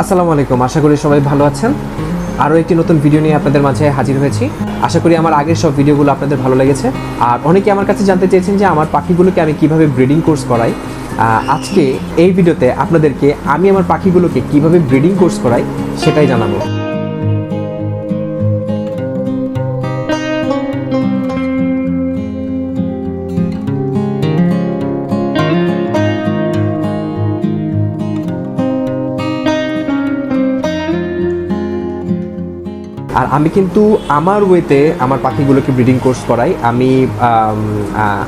আসসালামু আলাইকুম। আশা করি সবাই ভালো আছেন। আরও একটি নতুন ভিডিও নিয়ে আপনাদের মাঝে হাজির হয়েছি। আশা করি আমার আগের সব ভিডিওগুলো আপনাদের ভালো লেগেছে। আর অনেকে আমার কাছে জানতে চেয়েছেন যে আমার পাখিগুলোকে আমি কীভাবে ব্রিডিং কোর্স করাই। আজকে এই ভিডিওতে আপনাদেরকে আমি আমার পাখিগুলোকে কীভাবে ব্রিডিং কোর্স করাই সেটাই জানাব। আর আমি কিন্তু আমার ওয়েতে আমার পাখিগুলোকে ব্রিডিং কোর্স করাই। আমি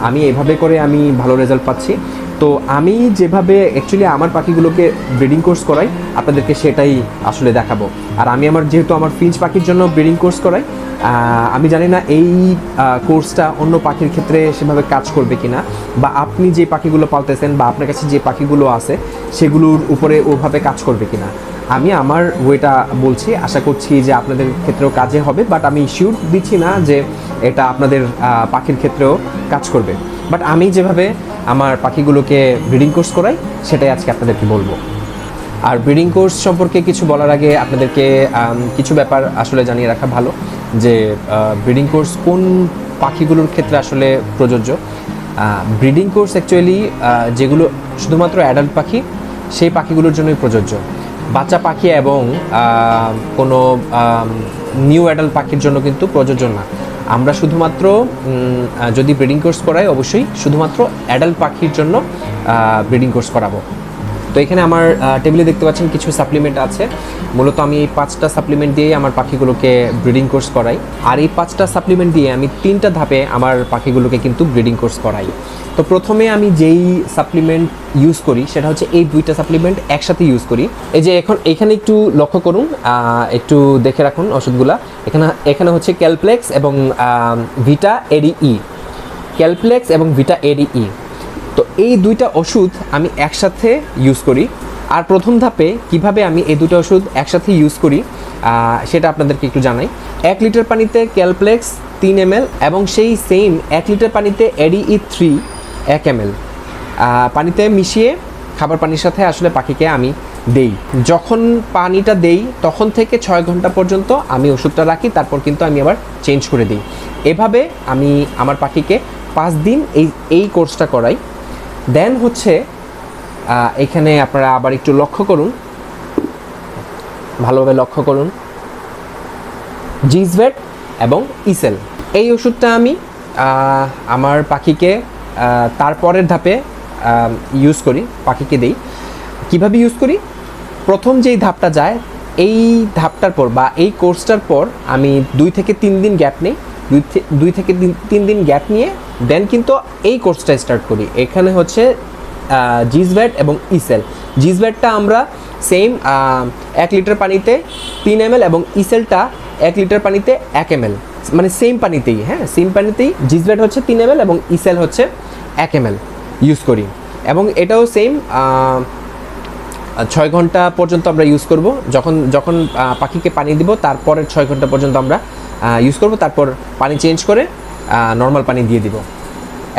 আমি এভাবে করে আমি ভালো রেজাল্ট পাচ্ছি। তো আমি যেভাবে অ্যাকচুয়ালি আমার পাখিগুলোকে ব্রিডিং কোর্স করাই, আপনাদেরকে সেটাই আসলে দেখাবো। আর আমি আমার যেহেতু আমার ফিঞ্চ পাখির জন্য ব্রিডিং কোর্স করাই আমি জানি না এই কোর্সটা অন্য পাখির ক্ষেত্রে সেভাবে কাজ করবে কিনা, বা আপনি যে পাখিগুলো পালতেছেন বা আপনার কাছে যে পাখিগুলো আছে, সেগুলোর উপরে ওভাবে কাজ করবে কিনা। আমি আমার ওয়েটা বলছি, আশা করছি যে আপনাদের ক্ষেত্রেও কাজে হবে বাট আমি শিওর দিচ্ছি না যে এটা আপনাদের পাখির ক্ষেত্রেও কাজ করবে। বাট আমি যেভাবে আমার পাখিগুলোকে ব্রিডিং কোর্স করাই, সেটাই আজকে আপনাদেরকে বলব। আর ব্রিডিং কোর্স সম্পর্কে কিছু বলার আগে আপনাদেরকে কিছু ব্যাপার আসলে জানিয়ে রাখা ভালো। যে ব্রিডিং কোর্স কোন পাখিগুলোর ক্ষেত্রে আসলে প্রযোজ্য? ব্রিডিং কোর্স অ্যাকচুয়ালি যেগুলো শুধুমাত্র অ্যাডাল্ট পাখি, সেই পাখিগুলোর জন্যই প্রযোজ্য। বাচ্চা পাখি এবং কোনো নিউ অ্যাডাল্ট পাখির জন্য কিন্তু প্রযোজ্য না। আমরা শুধুমাত্র যদি ব্রিডিং কোর্স করাই, অবশ্যই শুধুমাত্র অ্যাডাল্ট পাখির জন্য ব্রিডিং কোর্স করাবো। তো এখানে আমার টেবিলে দেখতে পাচ্ছেন কিছু সাপ্লিমেন্ট আছে। মূলত আমি এই পাঁচটা সাপ্লিমেন্ট দিয়েই আমার পাখিগুলোকে ব্রিডিং কোর্স করাই। আর এই পাঁচটা সাপ্লিমেন্ট দিয়ে আমি তিনটা ধাপে আমার পাখিগুলোকে কিন্তু ব্রিডিং কোর্স করাই। তো প্রথমে আমি যেই সাপ্লিমেন্ট ইউজ করি, সেটা হচ্ছে এই দুইটা সাপ্লিমেন্ট একসাথে ইউজ করি। এই যে এখন, এখানে একটু লক্ষ্য করুন একটু দেখে রাখুন ওষুধগুলা। এখানে এখানে হচ্ছে ক্যালপ্লেক্স এবং ভিটা এডিই ক্যালপ্লেক্স এবং ভিটা এডিই তো এই দুইটা ওষুধ আমি একসাথে ইউজ করি। আর প্রথম ধাপে কীভাবে আমি এই দুটো ওষুধ একসাথে ইউজ করি সেটা আপনাদেরকে একটু জানাই। এক লিটার পানিতে ক্যালপ্লেক্স তিন এম এবং সেই সেম এক লিটার পানিতে এডি এডিই থ্রি এক এম পানিতে মিশিয়ে খাবার পানির সাথে আসলে পাখিকে আমি দেই। যখন পানিটা দেই, তখন থেকে ছয় ঘণ্টা পর্যন্ত আমি ওষুধটা রাখি, তারপর কিন্তু আমি আবার চেঞ্জ করে দিই। এভাবে আমি আমার পাখিকে পাঁচ দিন এই এই কোর্সটা করাই। দেন হচ্ছে এখানে আপনারা আবার একটু লক্ষ্য করুন। ভালোভাবে লক্ষ্য করুন। জিজভেট এবং ইসেল এই ওষুধটা আমি আমার পাখিকে তারপরের ধাপে ইউজ করি, পাখিকে দেই। কীভাবে ইউজ করি? প্রথম যেই ধাপটা যায়, এই ধাপটার পর বা এই কোর্সটার পর আমি দুই থেকে তিন দিন গ্যাপ নেই। দুই থেকে তিন দিন গ্যাপ নিয়ে দেন কিন্তু এই কোর্সটা স্টার্ট করি। এখানে হচ্ছে জিজভ্যাট এবং ইসেল জিজভ্যাটটা আমরা সেম এক লিটার পানিতে তিন এম এবং ইসেলটা এক লিটার পানিতে এক এম মানে সেম পানিতেই হ্যাঁ সেম পানিতেই জিজভ্যাট হচ্ছে তিন এম এবং ইসেল হচ্ছে এক এম ইউজ করি। এবং এটাও সেম ছয় ঘণ্টা পর্যন্ত আমরা ইউজ করব। যখন যখন পাখিকে পানি দিব, তারপরের ছয় ঘণ্টা পর্যন্ত আমরা ইউজ করব। তারপর পানি চেঞ্জ করে নর্মাল পানি দিয়ে দিব।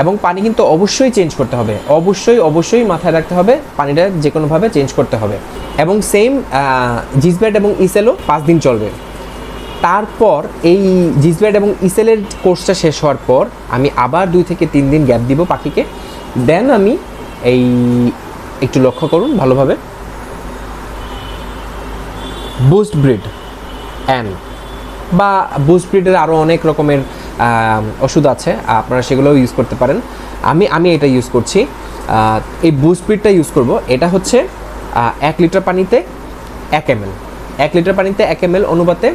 এবং পানি কিন্তু অবশ্যই চেঞ্জ করতে হবে। অবশ্যই অবশ্যই মাথায় রাখতে হবে, পানিটা যে কোনোভাবে চেঞ্জ করতে হবে। এবং সেম জিসব্যাট এবং ইসেলও পাঁচ দিন চলবে। তারপর এই জিসব্যাট এবং ইসেলের কোর্সটা শেষ হওয়ার পর আমি আবার দুই থেকে তিন দিন গ্যাপ দিব পাখিকে। দেন আমি এই, একটু লক্ষ্য করুন ভালোভাবে। বুস্ট ব্রিড অ্যান বা বুস্ট ব্রিডের আরও অনেক রকমের ওষুধ আছে, আপনারা সেগুলোও ইউজ করতে পারেন। আমি আমি এটা ইউজ করছি। এই বুস্ট ব্রিডটা ইউজ করব। এটা হচ্ছে এক লিটার পানিতে এক এম এক লিটার পানিতে এক এম অনুপাতে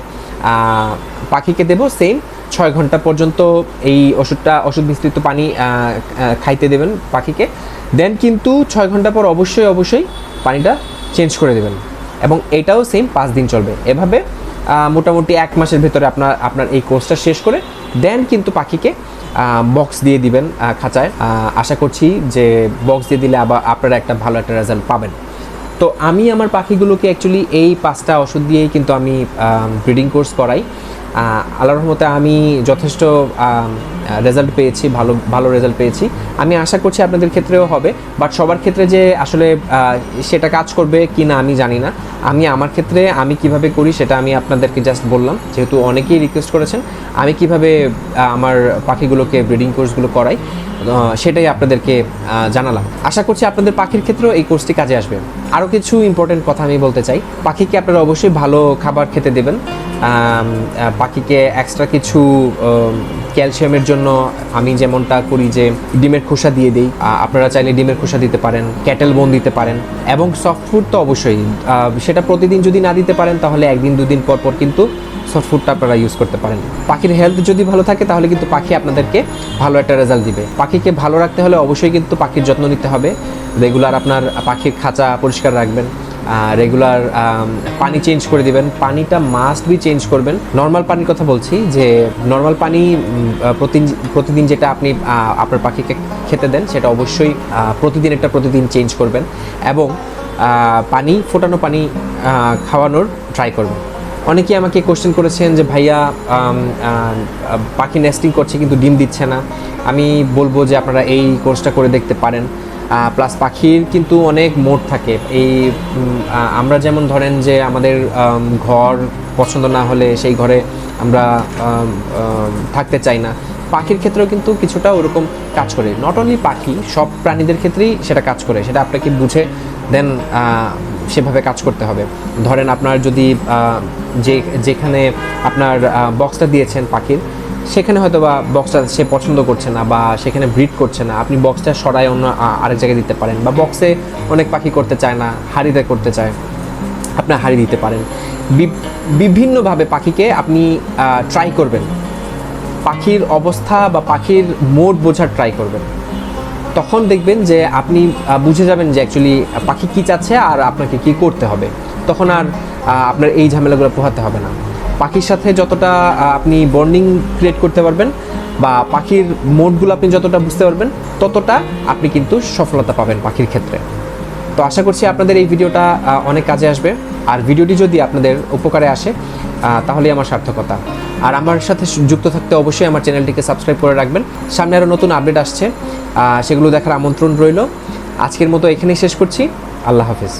পাখিকে দেব সেম ছয় ঘণ্টা পর্যন্ত এই ওষুধটা, ওষুধ মিশ্রিত পানি খাইতে দেবেন পাখিকে। দেন কিন্তু ছয় ঘণ্টা পর অবশ্যই অবশ্যই পানিটা চেঞ্জ করে দেবেন। এবং এটাও সেম পাঁচ দিন চলবে। এভাবে মোটামুটি এক মাসের ভেতরে আপনার আপনার এই কোর্সটা শেষ করে দেন কিন্তু পাখিকে বক্স দিয়ে দিবেন খাঁচায়। আশা করছি যে বক্স দিয়ে দিলে আবার আপনারা একটা ভালো একটা রেজাল্ট পাবেন। তো আমি আমার পাখিগুলোকে অ্যাকচুয়ালি এই পাঁচটা ওষুধ দিয়েই কিন্তু আমি ব্রিডিং কোর্স করাই। আল্লাহ রহমতে আমি যথেষ্ট রেজাল্ট পেয়েছি, ভালো ভালো রেজাল্ট পেয়েছি। আমি আশা করছি আপনাদের ক্ষেত্রেও হবে বাট সবার ক্ষেত্রে যে আসলে সেটা কাজ করবে কি না আমি জানি না। আমি আমার ক্ষেত্রে আমি কীভাবে করি সেটা আমি আপনাদেরকে জাস্ট বললাম। যেহেতু অনেকেই রিকোয়েস্ট করেছেন, আমি কীভাবে আমার পাখিগুলোকে ব্রিডিং কোর্সগুলো করাই সেটাই আপনাদেরকে জানালাম। আশা করছি আপনাদের পাখির ক্ষেত্রেও এই কোর্সটি কাজে আসবে। আরও কিছু ইম্পর্টেন্ট কথা আমি বলতে চাই। পাখিকে আপনারা অবশ্যই ভালো খাবার খেতে দেবেন। পাখিকে এক্সট্রা কিছু ক্যালসিয়ামের জন্য আমি যেমনটা করি যে ডিমের খোসা দিয়ে দিই। আপনারা চাইলে ডিমের খোসা দিতে পারেন ক্যাটেল বোন দিতে পারেন এবং সফট ফুড তো অবশ্যই। সেটা প্রতিদিন যদি না দিতে পারেন তাহলে একদিন, দুদিন পর পর কিন্তু সফট ফুডটা আপনারা ইউজ করতে পারেন। পাখির হেলথ যদি ভালো থাকে তাহলে কিন্তু পাখি আপনাদেরকে ভালো একটা রেজাল্ট দিবে। পাখিকে ভালো রাখতে হলে অবশ্যই কিন্তু পাখির যত্ন নিতে হবে। রেগুলার আপনার পাখির খাঁচা পরিষ্কার রাখবেন। রেগুলার পানি চেঞ্জ করে দিবেন। পানিটা মাস্ট বি চেঞ্জ করবেন। নর্মাল পানির কথা বলছি যে নর্মাল পানি প্রতিদিন প্রতিদিন যেটা আপনি আপনার পাখিকে খেতে দেন, সেটা অবশ্যই প্রতিদিন একটা প্রতিদিন চেঞ্জ করবেন এবং পানি, ফোটানো পানি খাওয়ানোর ট্রাই করবেন। অনেকেই আমাকে কোশ্চেন করেছেন যে, ভাইয়া পাখি নেস্টিং করছে কিন্তু ডিম দিচ্ছে না। আমি বলব যে, আপনারা এই কোর্সটা করে দেখতে পারেন। প্লাস পাখির কিন্তু অনেক মোড থাকে। এই আমরা যেমন ধরেন যে আমাদের ঘর পছন্দ না হলে সেই ঘরে আমরা আম, আম, থাকতে চাই না। পাখির ক্ষেত্রেও কিন্তু কিছুটা ওরকম কাজ করে। নট অনলি পাখি সব প্রাণীদের ক্ষেত্রেই সেটা কাজ করে। সেটা আপনাকে বুঝে দেন সেভাবে কাজ করতে হবে। ধরেন আপনার যদি যে যেখানে আপনার বক্সটা দিয়েছেন পাখির সেখানে হয়তো বা বক্সটা সে পছন্দ করছে না বা সেখানে ব্রিড করছে না। আপনি বক্সটা সরায় অন্য আরেক জায়গায় দিতে পারেন বা বক্সে অনেক পাখি করতে চায় না, হাড়িতে করতে চায়, আপনি হাড়ি দিতে পারেন। বিভিন্নভাবে পাখিকে আপনি ট্রাই করবেন। পাখির অবস্থা বা পাখির মোড বোঝার ট্রাই করবেন। তখন দেখবেন যে আপনি বুঝে যাবেন যে অ্যাকচুয়ালি পাখি কী চাচ্ছে আর আপনাকে কি করতে হবে। তখন আর আপনার এই ঝামেলাগুলো পোহাতে হবে না। পাখির সাথে যতটা আপনি বন্ডিং ক্রিয়েট করতে পারবেন বা পাখির মোডগুলো আপনি যতটা বুঝতে পারবেন, ততটা আপনি কিন্তু সফলতা পাবেন পাখির ক্ষেত্রে। তো আশা করছি আপনাদের এই ভিডিওটা অনেক কাজে আসবে। আর ভিডিওটি যদি আপনাদের উপকারে আসে তাহলেই আমার সার্থকতা। আর আমার সাথে যুক্ত থাকতে অবশ্যই আমার চ্যানেলটিকে সাবস্ক্রাইব করে রাখবেন। সামনে আরও নতুন আপডেট আসছে সেগুলো দেখার আমন্ত্রণ রইল। আজকের মতো এখানেই শেষ করছি। আল্লাহ হাফিজ।